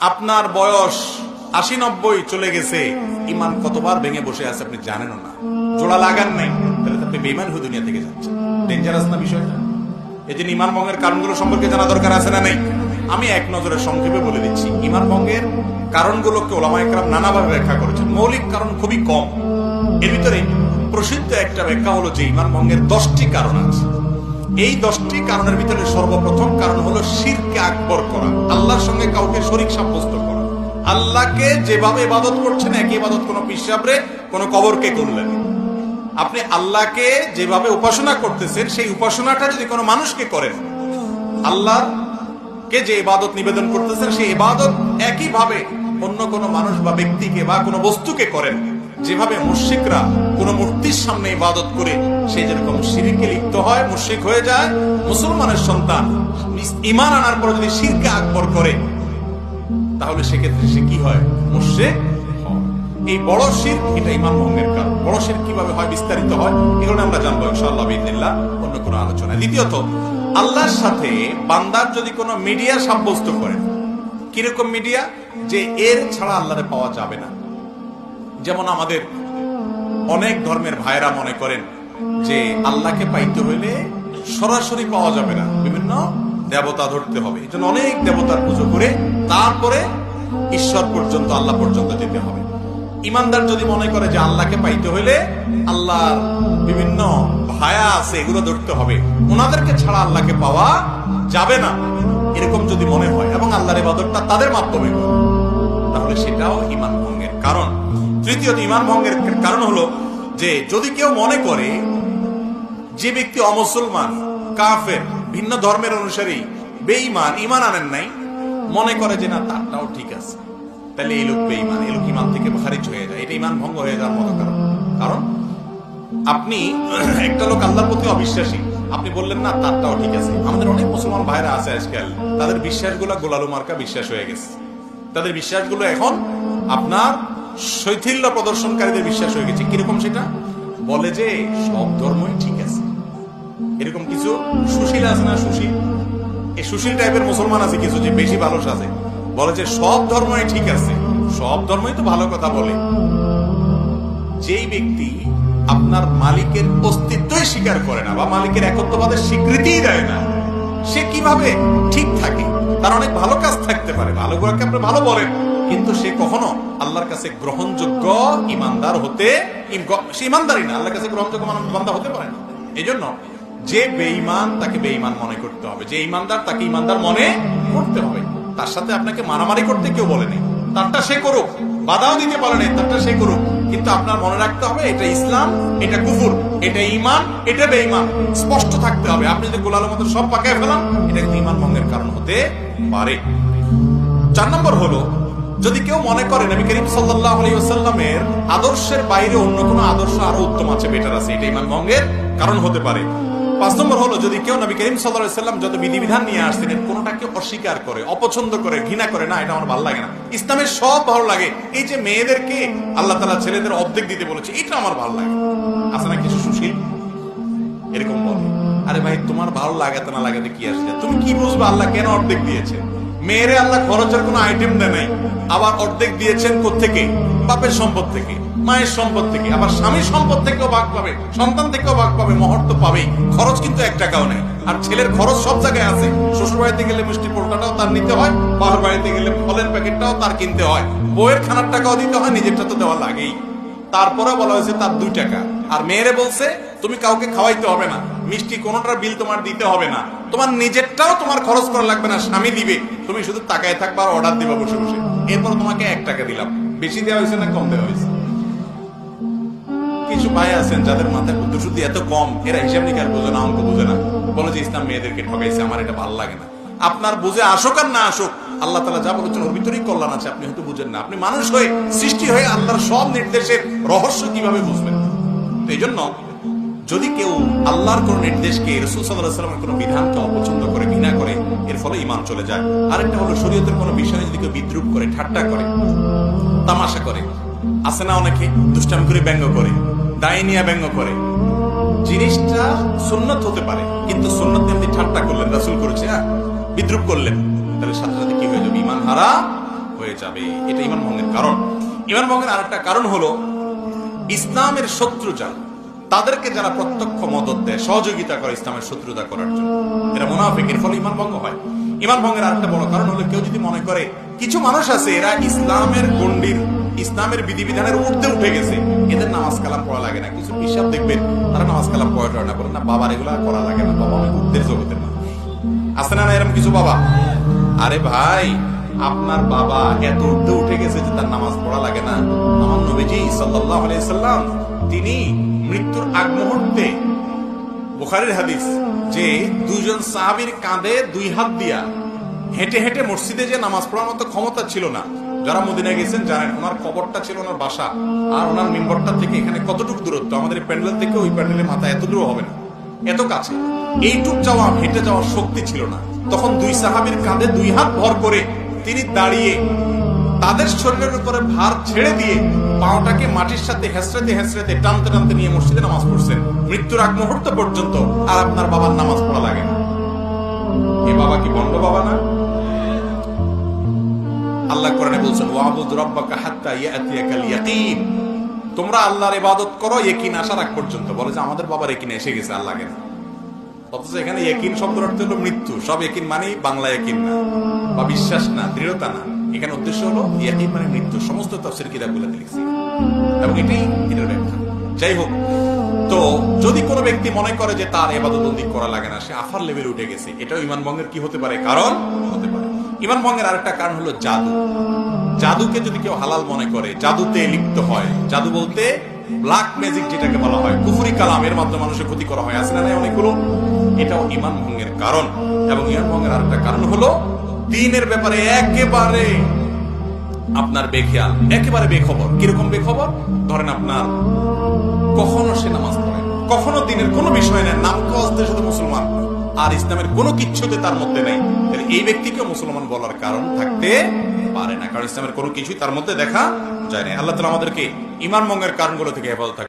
আপনার বয়স আশি নব্বই চলে গেছে। ইমান কতবার ভেঙে বসে আছে আপনি জানেন না। জোড়া লাগান নাই, তাহলে আপনি বেইমান হয়ে দুনিয়া থেকে যাচ্ছেন। ডেঞ্জারাস না বিষয়টা? এই যে ইমান ভঙ্গের কারণগুলো সম্পর্কে জানা দরকার আছে না নেই? আমি এক নজরে সংক্ষেপে বলে দিচ্ছি। ইমান ভঙ্গের কারণগুলোকে ওলামা একরাম নানাভাবে ব্যাখ্যা করেছেন। মৌলিক কারণ খুবই কম। এর ভিতরে প্রসিদ্ধ একটা ব্যাখ্যা হলো যে ইমান ভঙ্গের দশটি কারণ আছে। এই দশটি কারণের ভিতরে সর্বপ্রথম কারণ হলো শিরকে আকবর করা। আল্লাহর সঙ্গে কাউকে শরিক সাব্যস্ত করা। আল্লাহকে যেভাবে ইবাদত করছেন, একই ইবাদত কোনো পিসাবরে কোনো কবরকে করলেন আপনি আল্লাহকে যেভাবে উপাসনা করতেছেন, সেই উপাসনাটা যদি কোনো মানুষকে করেন আল্লাহ কে যে ইবাদত নিবেদন করতেছেন, সেই ইবাদত একইভাবে অন্য কোনো মানুষ বা ব্যক্তিকে বা কোনো বস্তুকে করেন। যেভাবে মুশিকরা কোনো মূর্তির সামনে ইবাদত করে সে যেরকম শিরিকে লিপ্ত হয় মুশিক হয়ে যায়, মুসলমানের সন্তান ইমান আনার পর যদি শিরকে আকবর করে, তাহলে সেক্ষেত্রে সে কি হয়? মুশরিক এই বড় শির এটা ইমান ভঙ্গের কারণ। বড় শির কীভাবে হয়, বিস্তারিত হয় এগুলো আমরা জানব ইনশাআল্লাহ অন্য কোনো আলোচনায়। দ্বিতীয়ত, আল্লাহর সাথে বান্দার যদি কোনো মিডিয়া সাব্যস্ত করেন কীরকম মিডিয়া? যে এর ছাড়া আল্লাহরে পাওয়া যাবে না। যেমন আমাদের অনেক ধর্মের ভাইরা মনে করেন যে আল্লাহকে পাইতে হইলে সরাসরি পাওয়া যাবে না। বিভিন্ন দেবতা ধরতে হবে। এই অনেক দেবতার পুজো করে তারপরে ঈশ্বর পর্যন্ত, আল্লাহ পর্যন্ত যেতে হবে। ইমানদার যদি মনে করে যে আল্লাহকে পাইতে হইলে আল্লাহর বিভিন্ন ভায়া আছে, এগুলো ধরতে হবে। ওনাদেরকে ছাড়া আল্লাহকে পাওয়া যাবে না। এরকম যদি মনে হয় এবং আল্লাহর ইবাদতটা তাদের মাধ্যমে তাহলে সেটাও ইমান ভঙ্গের কারণ। তৃতীয়ত ইমান ভঙ্গের কারণ হলো যে যদি কেউ মনে করে যে ব্যক্তি অমুসলমান, কাফের, ভিন্ন ধর্মের অনুসারী, বেঈমান ইমান আনেন নাই, মনে করে যে না, তারটাও ঠিক আছে। তাহলে এই লোক বেঈমান, এই লোক ইমান থেকে খারিজ হয়ে যায়। এটা ইমান ভঙ্গ হয়ে যাওয়ার মতো কারণ। কারণ আপনি একটা লোক আল্লাহর প্রতি অবিশ্বাসী, আপনি বললেন, না, তারটাও ঠিক আছে। আমাদের অনেক মুসলমান ভাইরা আছে আজকাল। তাদের বিশ্বাসগুলো গোলালু মার্কা বিশ্বাস হয়ে গেছে। তাদের বিশ্বাসগুলো এখন আপনার শৈথিল্য প্রদর্শনকারীদের বিশ্বাস হয়ে গেছে। কীরকম সেটা? বলে যে সব ধর্মই ঠিক আছে। এরকম কিছু সুশীল আছে না সুশীল? এই সুশীল টাইপের মুসলমান আছে কিছু যে বেশি ভালো সাজে। বলে যে সব ধর্মই ঠিক আছে। সব ধর্মই তো ভালো কথা বলে। যেই ব্যক্তি আপনার মালিকের অস্তিত্বই স্বীকার করে না বা মালিকের একত্ববাদের স্বীকৃতিই দেয় না, সে কীভাবে ঠিক থাকে? তার অনেক ভালো কাজ থাকতে পারে। ভালো গুলোকে আপনি ভালো বলেন। কিন্তু সে কখনো আল্লাহর কাছে গ্রহণযোগ্য ইমানদার হতে সে ইমানদারই না, আল্লাহর কাছে গ্রহণযোগ্য বান্দা হতে পারে না। এই জন্য যে বেঈমান তাকে বেঈমান মনে করতে হবে, যে ইমানদার তাকে ইমানদার মনে করতে হবে। তার সাথে আপনাকে মারামারি করতে কেউ বলেনি তারটা সে করুক, বাধাও দিতে পারে নাই, তারটা সে করুক। কিন্তু আপনার মনে রাখতে হবে, এটা ইসলাম, এটা কুফুর, এটা ইমান এটা বেঈমান। স্পষ্ট থাকতে হবে, আপনি যদি গোলালের মতো সব পাকায় ফেলান, এটা কিন্তু ইমান ভঙ্গের কারণ হতে পারে। চার নম্বর হলো যদি কেউ মনে করে নবী করিম সাল্লাহ আলাইসাল্লামের আদর্শের বাইরে অন্য কোনো আদর্শ আরও উত্তম আছে বেটার আছে, এটা ইমান ভঙ্গের কারণ হতে পারে। পাঁচ নম্বর হলো, যদি কেউ নবী করিম সাল্লাহ সাল্লাম যত বিধিবিধান নিয়ে আসছেন এর কোনোটাকে অস্বীকার করে, অপছন্দ করে, ঘৃণা করে, না, এটা আমার ভালো লাগে না। ইসলামের সব ভালো লাগে। এই যে মেয়েদেরকে আল্লাহ তালা ছেলেদের অর্ধেক দিতে বলেছে, এটা আমার ভালো লাগে। আছে না কিছু সুশীল? এরকম বলে। আরে ভাই, তোমার ভালো লাগাতে না লাগাতে কি আসছে তুমি কি বুঝবে আল্লাহ কেন অর্ধেক দিয়েছে? মেয়েরে আল্লাহ খরচের কোনো আইটেম দেয় নাই। আবার অর্ধেক দিয়েছেন থেকে বাপের সম্পদ থেকে, মায়ের সম্পদ থেকে, আবার স্বামীর সম্পদ থেকেও ভাগ পাবে, সন্তান থেকেও ভাগ পাবে মহর তো পাবেই। খরচ কিন্তু এক টাকাও নেই। আর ছেলের খরচ সব জায়গায় আছে। শ্বশুর বাড়িতে গেলে মিষ্টি পোলটাটাও তার নিতে হয়, বাবার বাড়িতে গেলে ফলের প্যাকেটটাও তার কিনতে হয়। বইয়ের খানার টাকাও দিতে হয়, নিজেরটা তো দেওয়া লাগেই। তারপরে বলা হয়েছে তার দুই টাকা। আর মেয়েরে বলছে তুমি কাউকে খাওয়াইতে হবে না। মিষ্টি কোনোটার বিল তোমার দিতে হবে না। তোমার নিজেরটাও তোমার খরচ করা লাগবে না, স্বামী দিবে। তুমি শুধু তাকায় থাকবা আর অর্ডার দিবা বসে বসে। এরপর তোমাকে এক টাকা দিলাম। বেশি দেওয়া হয়েছে না, কম দেওয়া হয়েছে? কিছু ভাই আছেন যাদের মাথায় বুদ্ধি এত কম, এরা হিসাব নিকাশ বোঝে না, অঙ্ক বোঝে না। বলে যে ইসলাম মেয়েদেরকে ঠকাইছে, আমার এটা ভালো লাগে না। আপনার বুঝে আসুক আর না আসুক, আল্লাহ তালা যা বলেছেন ওর ভিতরেই কল্যাণ আছে, আপনি হয়তো বুঝেন না। আপনি মানুষ হয়ে, সৃষ্টি হয়ে আল্লাহর সব নির্দেশের রহস্য কীভাবে বুঝবেন? এই জন্য যদি কেউ আল্লাহর কোন নির্দেশকে রসুল সাল্লাহ সাল্লামের কোনো বিধানকে অপছন্দ করে, ঘৃণা করে, এর ফলে ইমান চলে যায়। আরেকটা হলো শরীয়তের কোনো বিষয়ে যদি কেউ বিদ্রুপ করে, ঠাট্টা করে, তামাশা করে, আছে না অনেকে? দুষ্টামি করে, ব্যঙ্গ করে ডাইনিয়া ব্যঙ্গ করে। জিনিসটা সুন্নত হতে পারে, কিন্তু সুন্নত এমনি ঠাট্টা করলেন, রাসুল করেছে হ্যাঁ? বিদ্রুপ করলেন। তাহলে সাথে সাথে কি হয়ে যাবে? ইমান হারা হয়ে যাবে। এটা ইমান ভঙ্গের কারণ। ইমান ভঙ্গের আরেকটা কারণ হলো, ইসলামের শত্রু যারা তাদেরকে যারা প্রত্যক্ষ মদত দেয়, সহযোগিতা করে ইসলামের শত্রুতা করার জন্য। এরা মোনাফিকের ফলে ইমান ভঙ্গ হয়। ইমান ভঙ্গের আরেকটা বড় কারণ হলো কেউ যদি মনে করে, কিছু মানুষ আছে, এরা ইসলামের গণ্ডির, ইসলামের বিধিবিধানের ঊর্ধ্বে উঠে গেছে, এদের নামাজ কালাম পড়া লাগে না। কিছু হিসাব দেখবেন, তারা নামাজ কালাম পড়া না করে না, বাবার এগুলা করা লাগে না, বাবা আমি ঊর্ধ্বের জগতের মানুষ। আছে না না এরকম কিছু বাবা? আরে ভাই, আপনার বাবা এত উঠতে উঠে গেছে যে তার নামাজ পড়া লাগে না। আমার নবীজি সাল্লাল্লাহু আলাইহি সাল্লাম, তিনি মৃত্যুর আগ মুহূর্তে বুখারীর হাদিস যে দুইজন সাহাবীর কাঁধে দুই হাত দিয়া হেঁটে হেঁটে মসজিদে যে নামাজ পড়ার মতো ক্ষমতা ছিল না, যারা মদিনায় গেছেন জানেন ওনার কবরটা ছিল ওনার বাসা আর ওনার মিম্বরটা থেকে এখানে কতটুকু দূরত্ব? আমাদের প্যান্ডেল থেকে ওই প্যান্ডেলের মাথা এত দূর হবে না। এত কাছে। এইটুক যাওয়া, হেঁটে যাওয়ার শক্তি ছিল না। তখন দুই সাহাবীর কাঁধে দুই হাত ভর করে তিনি দাঁড়িয়ে তাদের শরীরের উপরে ভার ছেড়ে দিয়ে পাওটাকে মাটির সাথে হেসড়েতে হেসড়েতে টানতে টানতে নিয়ে মসজিদে নামাজ পড়ছেন। মৃত্যুর আগ মুহূর্ত পর্যন্ত আর আপনার বাবার নামাজ পড়া লাগে না। এ বাবা কি বন্ড বাবা না? আল্লাহ কোরআনে বলছেন, ওয়াবুদ হাত্তা ইয়াতিয়াকাল ইয়াকিন তোমরা আল্লাহর ইবাদত করো ইয়াকিন আসার আগ পর্যন্ত। বলে যে আমাদের বাবার ইয়াকিন এসে গেছে, আল্লাহ কেন অথচ এখানে ইয়াকিন শব্দের হলো মৃত্যু। সব ইয়াকিন মানেই বাংলা ইয়াকিন না, বা বিশ্বাস না, দৃঢ়তা না। এখানে উদ্দেশ্য হলো ইয়াকিন মানে মৃত্যু সমস্ত তফসির কিতাবগুলোতে লিখছি। এবং এটাই এটার ব্যাখ্যা। যাই হোক, তো যদি কোনো ব্যক্তি মনে করে যে তার এবাদতবন্দি করা লাগে না, সে আফার লেভেল উঠে গেছে, এটাও ইমান ভঙ্গের কি হতে পারে? কারণ হতে পারে। ইমান ভঙ্গের আরেকটা কারণ হলো জাদু। জাদুকে যদি কেউ হালাল মনে করে, জাদুতে লিপ্ত হয়, জাদু বলতে ব্ল্যাক ম্যাজিক যেটাকে বলা হয়, কুফুরি কালাম, এর মাধ্যমে মানুষের ক্ষতি করা হয়। আসলে অনেকগুলো? এটাও ইমান ভঙ্গের কারণ। এবং ইমান ভঙ্গের আরেকটা কারণ হলো দিনের ব্যাপারে একেবারে আপনার বেখেয়াল, একেবারে বেখবর। কীরকম বেখবর? ধরেন আপনার কখনো সে নামাজ পড়ে কখনো দিনের কোনো বিষয় নেই নাম কজদের সাথে মুসলমান। আর ইসলামের কোনো কিচ্ছুতে তার মধ্যে নেই। তাহলে এই ব্যক্তিকে মুসলমান বলার কারণ থাকতে পারে না। কারণ ইসলামের কোনো কিছুই তার মধ্যে দেখা যায় না। আল্লাহ তালা আমাদেরকে ইমান মঙ্গের কারণগুলো থেকে হেফাজত থাকে